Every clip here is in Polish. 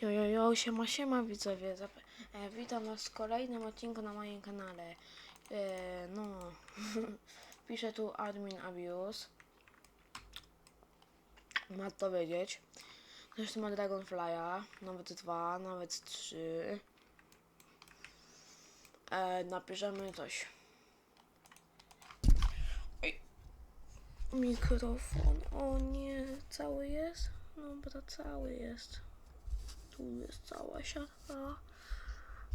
Jo, jo, jo, siema, siema widzowie. Zap- e, witam was w kolejnym odcinku na moim kanale. E, no, pisze tu admin abuse. Ma to wiedzieć. Zresztą ma Dragonfly'a, nawet dwa, nawet trzy. E, napiszemy coś. Mikrofon, o nie, cały jest? Dobra, cały jest. Tu jest cała siatka.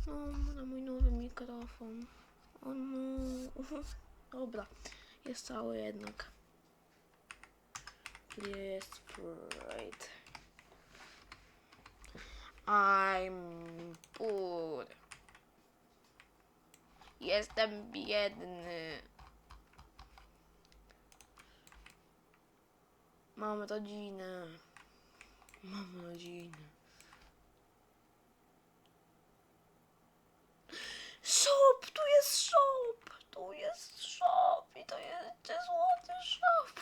No, na mój nowy mikrofon. O no. Dobra, jest cały jednak. Jest great. I'm poor. Jestem biedny. Mam rodzinę. Mam rodzinę. Shop! Tu jest shop! Tu jest shop! I to jest złoty shop!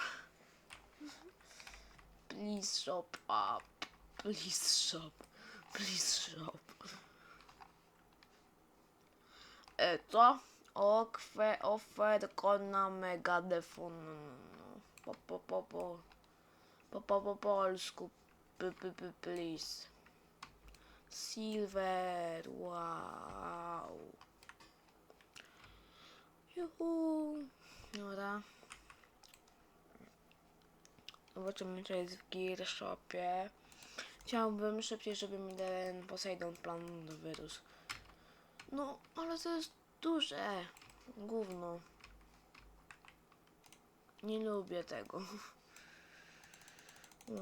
Please shop up. Please shop. Please shop. E, co? Okwe, oferko na megadefon. Po, po, po, po. Po, po, po polsku. P, p, p, please. Silver, wow. Juhu. Dobra. Zobaczymy, co jest w Gear Shopie. Chciałbym szybciej, żeby mi ten Poseidon plan wyrósł. No, ale to jest duże. Gówno. Nie lubię tego. Wow.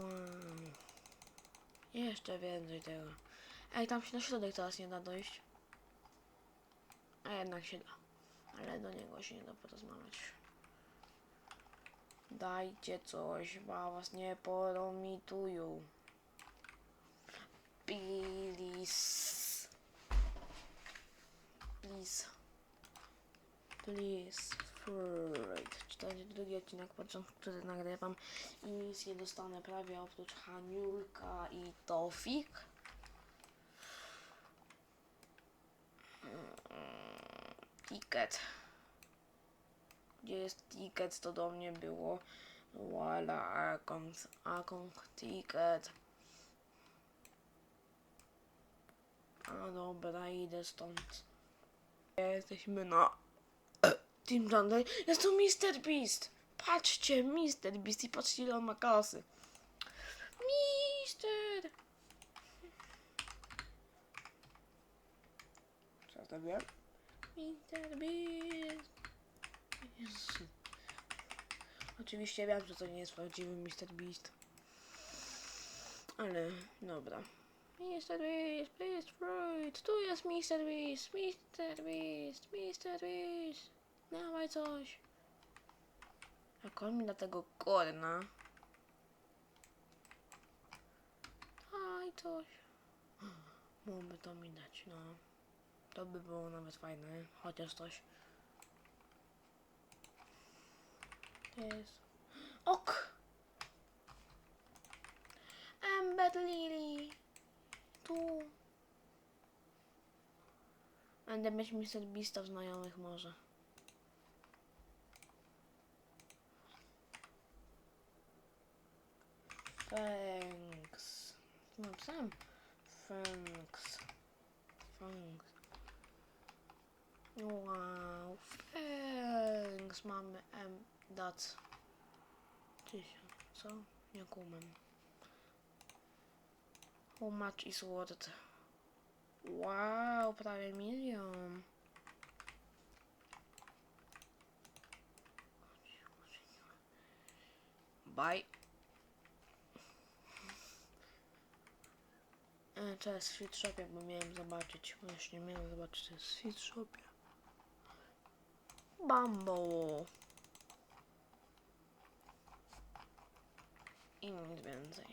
Jeszcze więcej tego. Ej, tam się na środek teraz nie da dojść. A jednak się da. Ale do niego się nie da porozmawiać. Dajcie coś, bo was nie poromitują. Please. Please. Please. Right. 42 odcinek, początku, który nagrywam i nic nie dostanę prawie oprócz Haniulka i Tofik. Ticket. Gdzie jest ticket, to do mnie było. Wala account, account ticket. A dobra, idę stąd. Jesteśmy na Team Thunder. Jest tu Mr. Beast. Patrzcie, Mr. Beast i patrzcie ile on ma kasy. Mister. Co to wiem? Mr. Beast. Oczywiście wiem, że to nie jest prawdziwy Mr. Beast. Ale dobra. Mr. Beast, Beast Fruit. Tu jest Mr. Beast, Mr. Beast, Mr. Beast. Dawaj coś. Jak on mi da tego korna. Daj coś. Mógłby to mi dać, no. To by było nawet fajne, chociaż coś. Jest... Ok! Ember Lily! Tu. Będę mieć Mr. Beasta w znajomych może. Thanks. No sam. Thanks. Thanks. Wow. Thanks. Mamy M. Dat. Co? Nie kumam. How much is worth? Wow, prawie milion. Bye. E, to jest w Sweet Shopie, bo miałem zobaczyć. Właśnie miałem zobaczyć, co jest w Sweet Shopie. i nic więcej.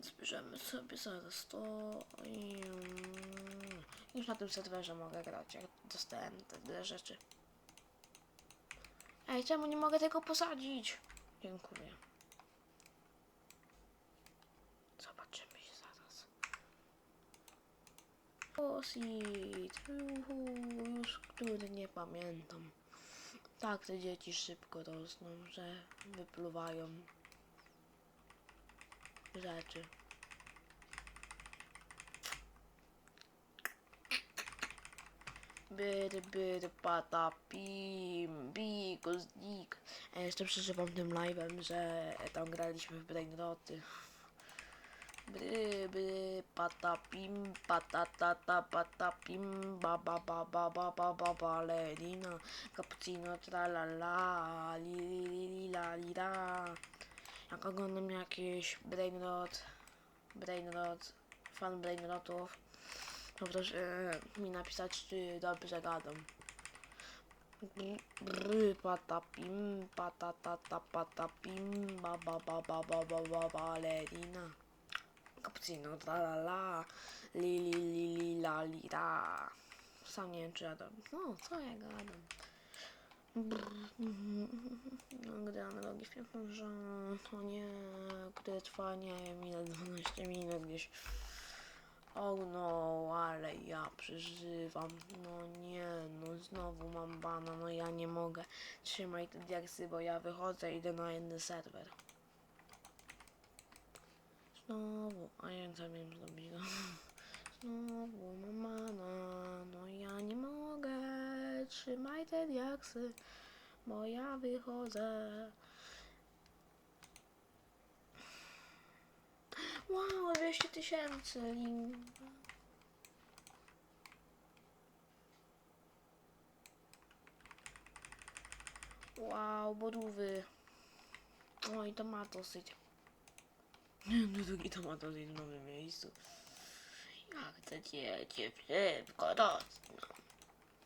Zbierzemy sobie zaraz to i mm, już na tym serwerze mogę grać, jak dostałem te rzeczy. Ej, czemu nie mogę tego posadzić? Dziękuję. Zobaczymy się zaraz. Posit, już który nie pamiętam. Tak te dzieci szybko rosną, że wypluwają rzeczy. Byr, byr, pata, pim, bikus, dik. Ja jeszcze przeżywam tym live'em, że tam graliśmy w Brainroty. Bry, bry, pata, pim, pata, tata, pata, pim, ba, ba, ba, ba, ba, ba, ba, balerina, cappuccino, tra, la, la, li, li, li, li, la, li, la. Jak oglądam jakieś Brainrot, Brainrot, fan Brainrotów, to proszę e, mi napisać, czy dobrze gadam. Bry, pata, pim, pata, tata, pata, pim, ba, ba, ba, ba, ba, ba, ba, balerina. Cappuccino, tra la la, li li li li la li la. Sam nie wiem czy ja. No, co ja gadam? No, gdy analogi śpiewam, że to nie, które trwa nie wiem ile, 12 minut gdzieś. Oh no, ale ja przeżywam. No nie, no znowu mam bana, no ja nie mogę. Trzymaj te diaksy, bo ja wychodzę idę na inny serwer. Znowu, a ja co miałem zrobić? No. Znowu mam mana, no ja nie mogę. Trzymaj te diaksy, bo ja wychodzę. Wow, 200 tysięcy. lin- Wow, bodówy. Oj, to ma dosyć. No drugi to ma dosyć w nowym miejscu. Ja chcę cię, cię szybko rosną.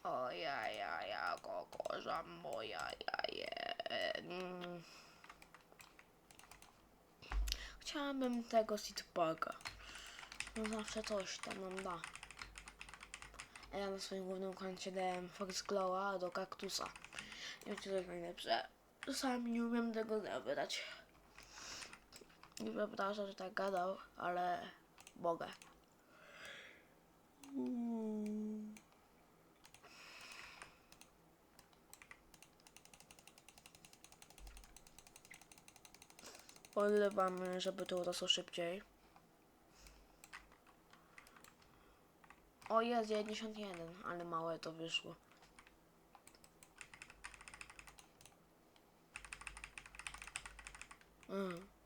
O ja, ja, ja, kokorza moja, ja, je. Chciałabym tego seedbaga. No zawsze coś tam nam da. A ja na swoim głównym koncie dałem Fox Glowa do kaktusa. I co jest najlepsze? Sami nie umiem tego zabrać. Nie przepraszam, że tak gadał, ale mogę. Podlewamy, żeby to urosło szybciej. O jest 91, ale małe to wyszło. Mm.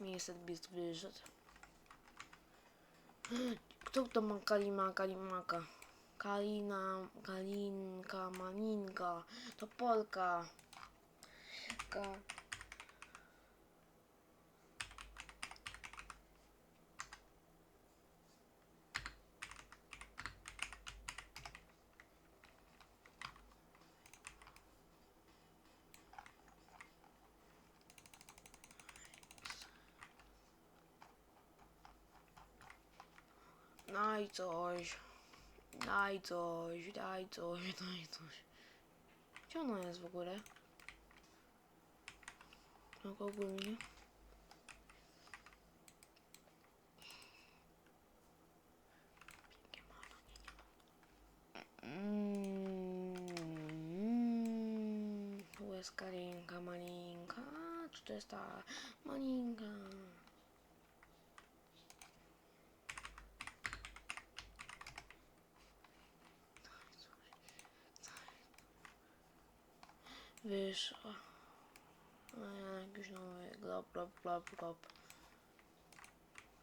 Miejsce beast wyszedł. Kto to ma Kalima, Kalimaka? Kalina, Kalinka, Maninka, to Polka. Ka... Daj coś. Daj coś, daj coś, daj coś. Gdzie ona jest w ogóle? Tak ogólnie. Jest Karinka, Malinka. Czy to jest ta Malinka? Wiesz... ja no, Jakiś nowy glob, glob, glob, glob.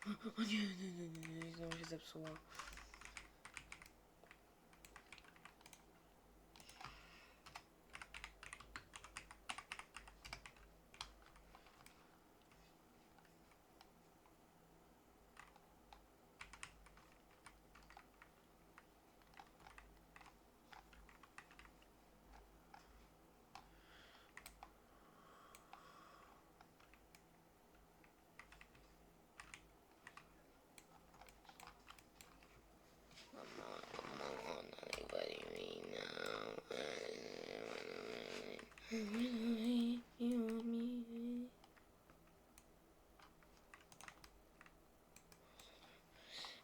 O nie, nie, nie, nie, nie, znowu się zepsuło.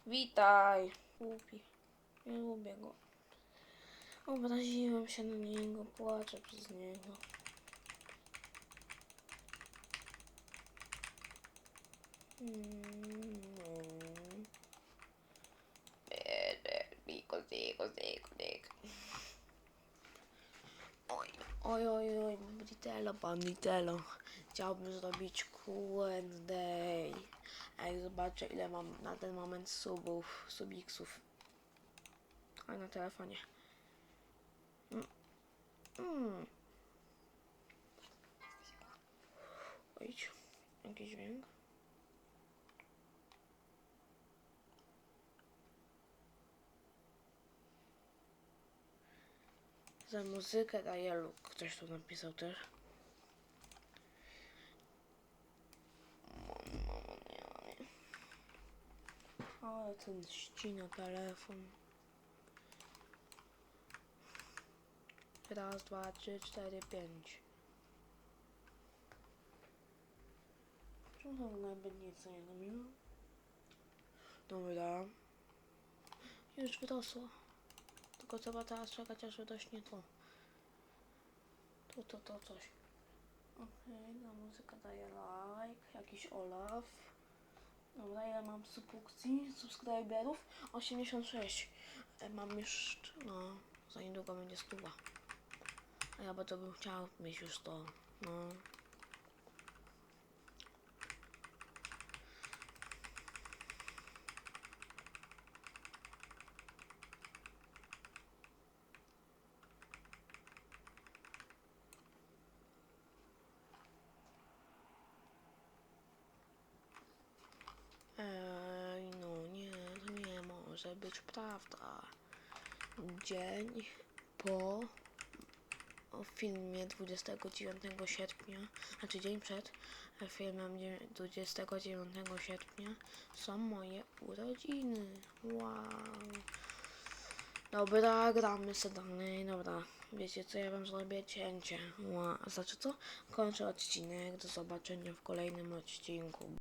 Witaj. Głupi. Nie lubię go. Obraziłem się na niego, płaczę przez niego. Mm. Oj, oj, oj, Britelo, Banditelo. Chciałbym zrobić Q&A. Ej, zobaczę ile mam na ten moment subów, subiksów. A na telefonie. Mm. Mm. Oj, jakiś dźwięk. Za muzykę daje luk. Ktoś tu napisał też. Ale ten ścina telefon. Raz, dwa, trzy, cztery, pięć. Czemu nawet nic nie robiło? Dobra. Już wyrosło. Tylko trzeba teraz czekać aż wyrośnie to. To, to, to coś. Okej, na muzyka daje like. Jakiś Olaf. Dobra, ile mam subskrypcji, subskryberów? 86. E, Mam już, no, za niedługo będzie stuwa. A ja bardzo bym chciał mieć już to, no. Ej, no nie, to nie może być prawda. Dzień po filmie 29 sierpnia, znaczy dzień przed filmem dzie- 29 sierpnia są moje urodziny. Wow. Dobra, gramy sobie dalej, dobra. Wiecie co, ja wam zrobię cięcie. Wow. Znaczy co? Kończę odcinek, do zobaczenia w kolejnym odcinku.